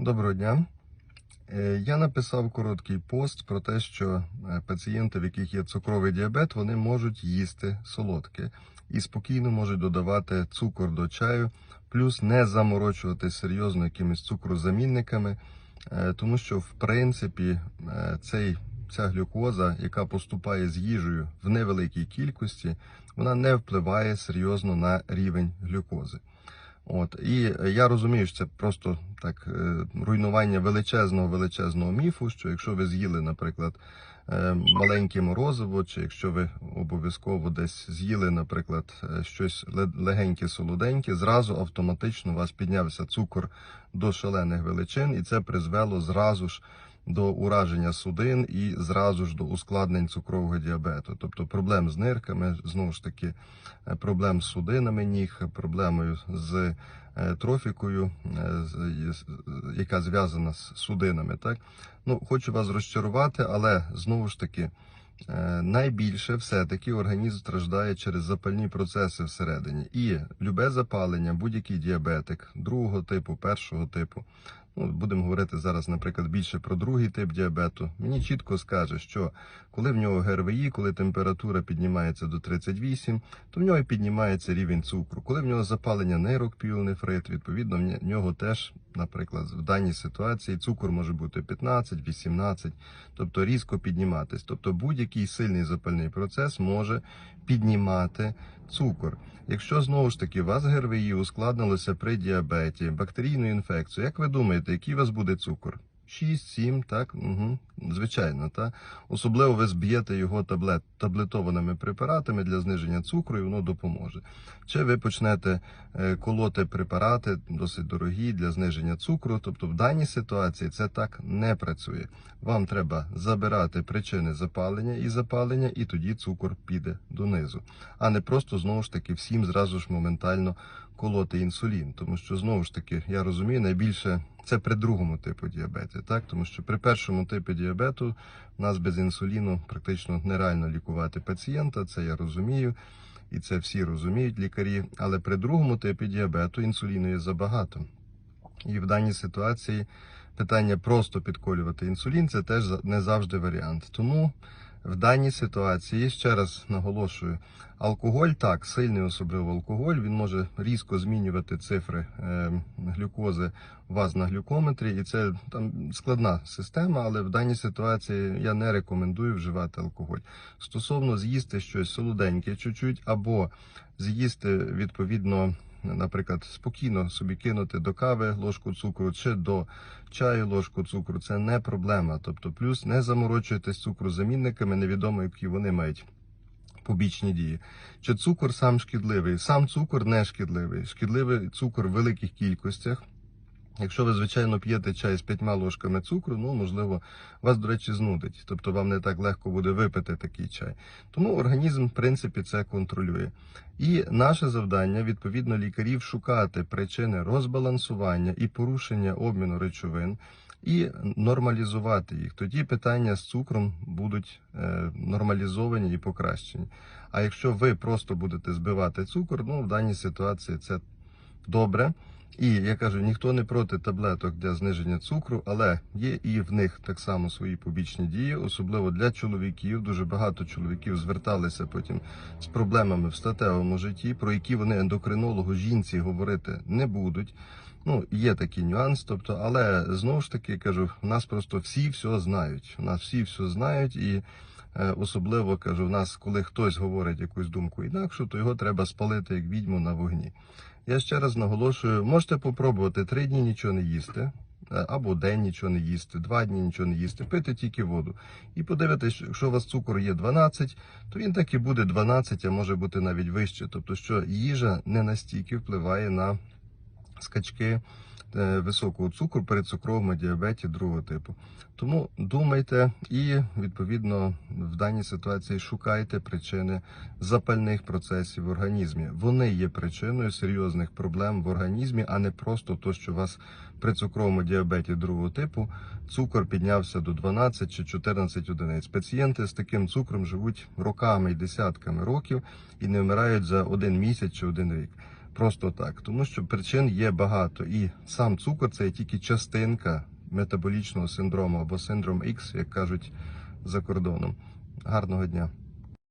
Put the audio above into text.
Доброго дня. Е, Я написав короткий пост про те, що е, пацієнти, в яких є цукровий діабет, вони можуть їсти солодке і спокійно можуть додавати цукор до чаю, плюс не заморочувати серйозно якимись цукрозамінниками, е, тому що в принципі цей. Ця глюкоза, яка поступає з їжею в невеликій кількості, вона не впливає серйозно на рівень глюкози. От і я розумію, що це просто так е, руйнування величезного величезного міфу. Що якщо ви з'їли, наприклад, е, маленьке морозиво, чи якщо ви обов'язково десь з'їли, наприклад, е, щось ле- легеньке, солоденьке, зразу автоматично у вас піднявся цукор до шалених величин, і це призвело зразу ж. До ураження судин і зразу ж до ускладнень цукрового діабету, тобто проблем з нирками, знову ж таки, е, проблем з судинами ніг, проблемою з е, трофікою, е, яка зв'язана з судинами. Так ну хочу вас розчарувати, але знову ж таки. Найбільше все-таки організм страждає через запальні процеси всередині. І любе запалення, будь-який діабетик другого типу, першого типу. Ну, будемо говорити зараз, наприклад, більше про другий тип діабету. Мені чітко скаже, що коли в нього ГРВІ, коли температура піднімається до 38, то в нього піднімається рівень цукру. Коли в нього запалення нейрок піонефрит, відповідно, в нього теж, наприклад, в даній ситуації цукор може бути 15, 18, тобто різко підніматись. Тобто будь-який сильний запальний процес може піднімати цукор. Якщо знову ж таки у вас ГРВІ ускладнилося при діабеті, бактерійну інфекцію, як ви думаєте, який у вас буде цукор? 6, 7, так? Угу. Звичайно, так? Особливо ви зб'єте його таблет, таблетованими препаратами для зниження цукру, і воно допоможе. Чи ви почнете е, колоти препарати досить дорогі для зниження цукру. Тобто в даній ситуації це так не працює. Вам треба забирати причини запалення і запалення, і тоді цукор піде донизу, а не просто знову ж таки всім зразу ж моментально колоти інсулін. Тому що знову ж таки я розумію, найбільше це при другому типу діабету, так тому що при першому типі діабету в нас без інсуліну практично нереально лікувати пацієнта. Це я розумію. І це всі розуміють лікарі, але при другому типі діабету інсуліну є забагато. І в даній ситуації питання просто підколювати інсулін це теж не завжди варіант. Тому в даній ситуації ще раз наголошую: алкоголь так, сильний особливо алкоголь, він може різко змінювати цифри е, глюкози у вас на глюкометрі, і це там складна система, але в даній ситуації я не рекомендую вживати алкоголь. Стосовно з'їсти щось солоденьке чуть-чуть, або з'їсти відповідно наприклад, спокійно собі кинути до кави ложку цукру чи до чаю ложку цукру, це не проблема. Тобто, плюс не заморочуйтесь цукрозамінниками, невідомо, які вони мають. Побічні дії. Чи цукор сам шкідливий? Сам цукор не шкідливий. Шкідливий цукор в великих кількостях. Якщо ви, звичайно, п'єте чай з п'ятьма ложками цукру, ну, можливо, вас, до речі, знудить. Тобто вам не так легко буде випити такий чай. Тому організм, в принципі, це контролює. І наше завдання, відповідно, лікарів шукати причини розбалансування і порушення обміну речовин. І нормалізувати їх. Тоді питання з цукром будуть е, нормалізовані і покращені. А якщо ви просто будете збивати цукор, ну в даній ситуації це добре. І я кажу, ніхто не проти таблеток для зниження цукру, але є і в них так само свої побічні дії, особливо для чоловіків. Дуже багато чоловіків зверталися потім з проблемами в статевому житті, про які вони ендокринологу жінці говорити не будуть. Ну, є такий нюанс, тобто, але знову ж таки кажу, в нас просто всі все знають. У нас всі все знають, і особливо кажу, в нас, коли хтось говорить якусь думку інакшу, то його треба спалити як відьму на вогні. Я ще раз наголошую, можете попробувати три дні нічого не їсти, е, або день нічого не їсти, два дні нічого не їсти, пити тільки воду. І подивитись, якщо у вас цукор є 12, то він так і буде 12, а може бути навіть вище. Тобто, що їжа не настільки впливає на скачки е, високого цукру при цукровому діабеті другого типу. Тому думайте і відповідно в даній ситуації шукайте причини запальних процесів в організмі. Вони є причиною серйозних проблем в організмі, а не просто то, що у вас при цукровому діабеті другого типу цукор піднявся до 12 чи 14 одиниць. Пацієнти з таким цукром живуть роками і десятками років і не вмирають за один місяць чи один рік. Просто так. Тому що причин є багато. І сам цукор це тільки частинка метаболічного синдрому або синдром X, як кажуть за кордоном. Гарного дня!